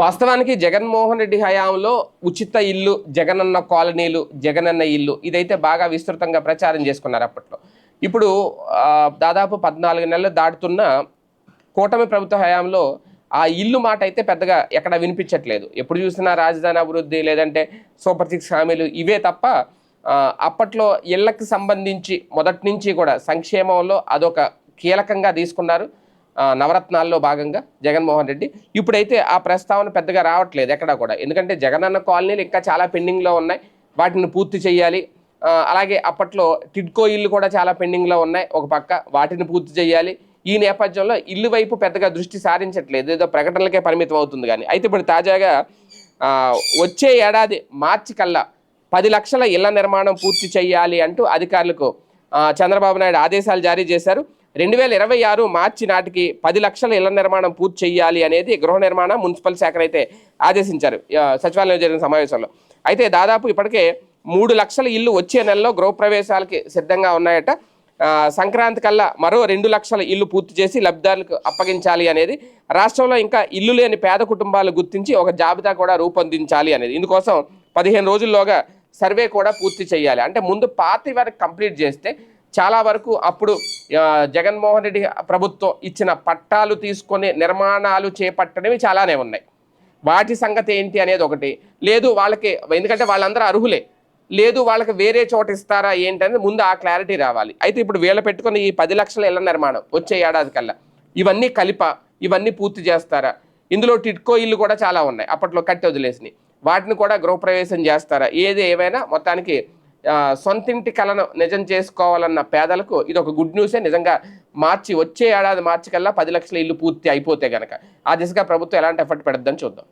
వాస్తవానికి జగన్మోహన్ రెడ్డి హయాంలో ఉచిత ఇల్లు జగనన్న కాలనీలు జగనన్న ఇల్లు ఇదైతే బాగా విస్తృతంగా ప్రచారం చేసుకున్నారు అప్పట్లో. ఇప్పుడు దాదాపు పద్నాలుగు నెలలు దాటుతున్న కూటమి ప్రభుత్వ హయాంలో ఆ ఇల్లు మాట అయితే పెద్దగా ఎక్కడ వినిపించట్లేదు. ఎప్పుడు చూసినా రాజధాని అభివృద్ధి లేదంటే సూపర్ సిక్స్ హామీలు ఇవే తప్ప అప్పట్లో ఇళ్ళకు సంబంధించి మొదటి నుంచి కూడా సంక్షేమంలో అదొక కీలకంగా తీసుకున్నారు. నవరత్నాల్లో భాగంగా జగన్మోహన్ రెడ్డి. ఇప్పుడైతే ఆ ప్రస్తావన పెద్దగా రావట్లేదు ఎక్కడా కూడా. ఎందుకంటే జగనన్న కాలనీలు ఇంకా చాలా పెండింగ్లో ఉన్నాయి. వాటిని పూర్తి చేయాలి. అలాగే అప్పట్లో టిడ్కో ఇల్లు కూడా చాలా పెండింగ్లో ఉన్నాయి. ఒక పక్క వాటిని పూర్తి చేయాలి. ఈ నేపథ్యంలో ఇల్లు వైపు పెద్దగా దృష్టి సారించట్లేదు. ఏదో ప్రకటనలకే పరిమితం అవుతుంది కానీ. అయితే ఇప్పుడు తాజాగా వచ్చే ఏడాది మార్చి కల్లా పది లక్షల ఇళ్ళ నిర్మాణం పూర్తి చేయాలి అంటూ అధికారులకు చంద్రబాబు నాయుడు ఆదేశాలు జారీ చేశారు. రెండు వేల ఇరవై ఆరు మార్చి నాటికి పది లక్షల ఇళ్ళ నిర్మాణం పూర్తి చేయాలి అనేది గృహ నిర్మాణ మున్సిపల్ శాఖను అయితే ఆదేశించారు. సచివాలయంలో జరిగిన సమావేశంలో. అయితే దాదాపు ఇప్పటికే మూడు లక్షల ఇల్లు వచ్చే నెలలో గృహప్రవేశాలకి సిద్ధంగా ఉన్నాయట. సంక్రాంతి కల్లా మరో రెండు లక్షల ఇల్లు పూర్తి చేసి లబ్ధిదారులకు అప్పగించాలి అనేది రాష్ట్రంలో ఇంకా ఇల్లు లేని పేద కుటుంబాలు గుర్తించి ఒక జాబితా కూడా రూపొందించాలి అనేది. ఇందుకోసం పదిహేను రోజుల్లోగా సర్వే కూడా పూర్తి చేయాలి. అంటే ముందు పార్టీ వరకు కంప్లీట్ చేస్తే చాలా వరకు అప్పుడు జగన్మోహన్ రెడ్డి ప్రభుత్వం ఇచ్చిన పట్టాలు తీసుకొని నిర్మాణాలు చేపట్టడమే చాలానే ఉన్నాయి. వాటి సంగతి ఏంటి అనేది ఒకటి. లేదు వాళ్ళకి ఎందుకంటే వాళ్ళందరూ అర్హులే. లేదు వాళ్ళకి వేరే చోట ఇస్తారా ఏంటనేది ముందు ఆ క్లారిటీ రావాలి. అయితే ఇప్పుడు వీళ్ళ పెట్టుకుని ఈ పది లక్షల ఇళ్ళ నిర్మాణం వచ్చే ఏడాది కల్లా ఇవన్నీ కలిప ఇవన్నీ పూర్తి చేస్తారా? ఇందులో టిట్కో ఇల్లు కూడా చాలా ఉన్నాయి. అప్పట్లో కట్టి వదిలేసినాయి. వాటిని కూడా గృహప్రవేశం చేస్తారా? ఏది ఏమైనా మొత్తానికి సొంతింటి కలను నిజం చేసుకోవాలన్న పేదలకు ఇది ఒక గుడ్ న్యూసే నిజంగా మార్చి వచ్చే ఏడాది మార్చి కల్లా పది లక్షల ఇల్లు పూర్తి అయిపోతే గనక ఆ దిశగా ప్రభుత్వం ఎలాంటి ఎఫర్ట్ పెడద్దని చూద్దాం.